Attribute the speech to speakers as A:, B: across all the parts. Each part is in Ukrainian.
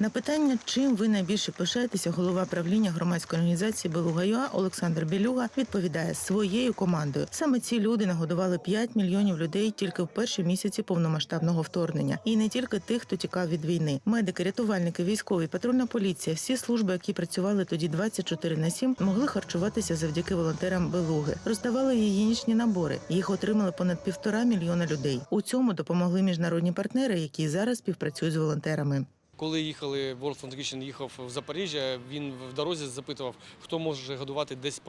A: На питання, чим ви найбільше пишаєтеся, голова правління громадської організації Белуга ЮА Олександр Білюга відповідає своєю командою. Саме ці люди нагодували 5 мільйонів людей тільки в перші місяці повномасштабного вторгнення, і не тільки тих, хто тікав від війни. Медики, рятувальники, військові, патрульна поліція, всі служби, які працювали тоді 24 на 7, могли харчуватися завдяки волонтерам Белуги. Роздавали гігієнічні набори. Їх отримали понад півтора мільйона людей. У цьому допомогли міжнародні партнери, які зараз співпрацюють з волонтерами.
B: Коли їхали, World Kitchen їхав в Запоріжжя, він в дорозі запитував, хто може годувати 10,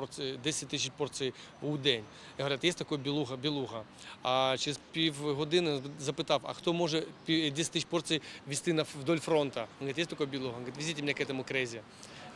B: 10 тисяч порцій у день. Я говорю, є такий білуга, білуга. А через півгодини запитав, а хто може пі- 10 тисяч порцій вести вдоль фронту? Він говорить, є такий білуга. Він говорить, везіть мене к этому крезі.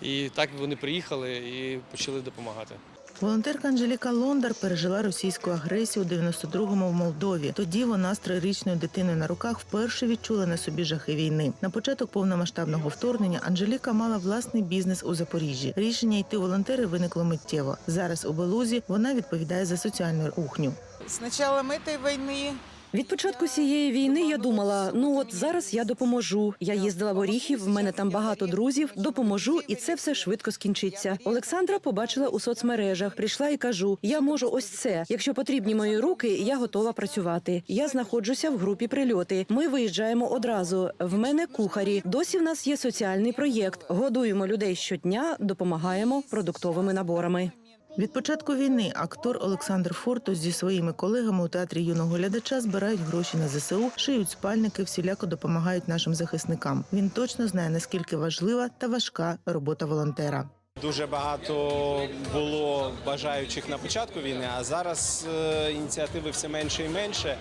B: І так вони приїхали і почали допомагати.
A: Волонтерка Анжеліка Лондар пережила російську агресію у 92-му в Молдові. Тоді вона з трирічною дитиною на руках вперше відчула на собі жахи війни. На початок повномасштабного вторгнення Анжеліка мала власний бізнес у Запоріжжі. Рішення йти волонтери виникло миттєво. Зараз у Белузі вона відповідає за соціальну кухню.
C: З початку війни
D: Від початку цієї війни я думала: ну от зараз я допоможу. Я їздила в Оріхів, в мене там багато друзів, допоможу, і це все швидко скінчиться. Олександра побачила у соцмережах, прийшла і кажу: я можу ось це. Якщо потрібні мої руки, я готова працювати. Я знаходжуся в групі прильоти. Ми виїжджаємо одразу. В мене кухарі. Досі в нас є соціальний проєкт. Годуємо людей щодня, допомагаємо продуктовими наборами.
A: Від початку війни актор Олександр Фортус зі своїми колегами у театрі юного глядача збирають гроші на ЗСУ, шиють спальники, всіляко допомагають нашим захисникам. Він точно знає наскільки важлива та важка робота волонтера.
E: Дуже багато було бажаючих на початку війни, а зараз е, ініціативи все менше і менше.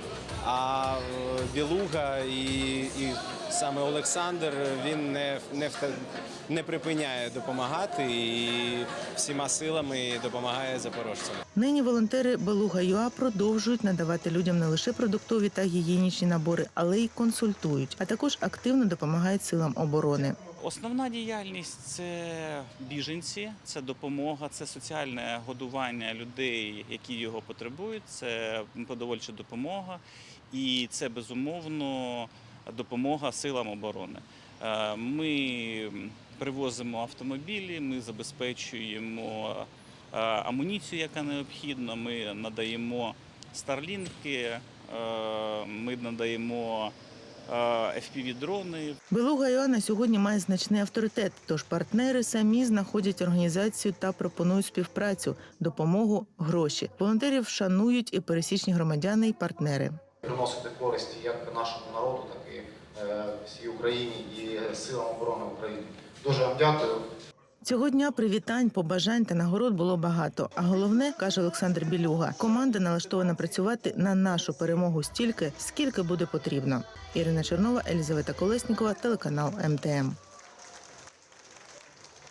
E: А е, Білуга і, і саме Олександр він не, не, не припиняє допомагати і всіма силами допомагає запорожцям.
A: Нині волонтери Белуга ЮА продовжують надавати людям не лише продуктові та гігієнічні набори, але й консультують, а також активно допомагають силам оборони.
F: Основна діяльність це біженці, це допомога, це соціальне годування людей, які його потребують, це продовольча допомога і це безумовно допомога силам оборони. Е, Ми привозимо автомобілі, ми забезпечуємо е, амуніцію, яка необхідна. Ми надаємо старлінки, е, ми надаємо е, FPV-дрони,
A: Белуга ЮА сьогодні має значний авторитет, тож партнери самі знаходять організацію та пропонують співпрацю, допомогу, гроші. Волонтерів шанують і пересічні громадяни і партнери.
G: приносити користь як нашому народу, так і е, всій Україні і силам оборони України. Дуже вам дякую.
A: Цього дня привітань, побажань та нагород було багато. А головне, каже Олександр Білюга, команда налаштована працювати на нашу перемогу стільки, скільки буде потрібно. Ірина Чернова, Елізавета Колеснікова, телеканал МТМ.